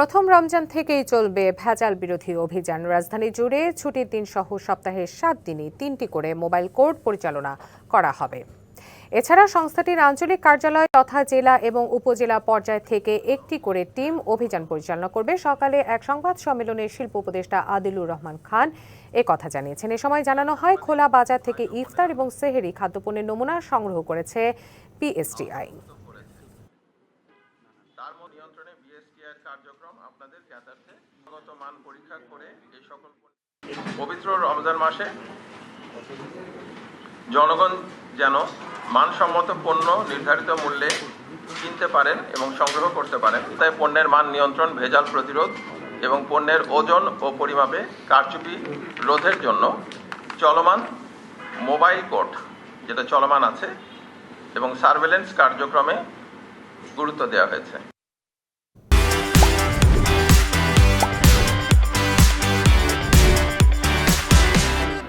প্রথম রমজান থেকেই চলবে ভেজাল বিরোধী অভিযান। রাজধানী জুড়ে ছুটির দিন সহ সপ্তাহের সাত দিনই তিনটি করে মোবাইল কোর্ট পরিচালনা করা হবে। এছাড়া সংস্থাটির আঞ্চলিক কার্যালয় তথা জেলা এবং উপজেলা পর্যায় থেকে একটি করে টিম অভিযান পরিচালনা করবে। সকালে এক সংবাদ সম্মেলনে শিল্প উপদেষ্টা আদিলুর রহমান খান এ কথা জানিয়েছেন। এ সময় জানানো হয়, খোলা বাজার থেকে ইফতার এবং সেহেরি খাদ্যপণ্যের নমুনা সংগ্রহ করেছে পিএসটিআই। তার মধ্যে নিয়ন্ত্রণে বিএসটিআই কার্যক্রম আপনাদের জ্ঞাতার্থে গুণগত মান পরীক্ষা করে এই সকল পবিত্র রমজান মাসে জনগণ যেন মানসম্মত পণ্য নির্ধারিত মূল্যে কিনতে পারেন এবং সংগ্রহ করতে পারেন। তাই পণ্যের মান নিয়ন্ত্রণ, ভেজাল প্রতিরোধ এবং পণ্যের ওজন ও পরিমাপে কারচুপি রোধের জন্য চলমান মোবাইল কোর্ট, যেটা চলমান আছে, এবং সার্ভেলেন্স কার্যক্রমে গুরুত্ব দেওয়া হয়েছে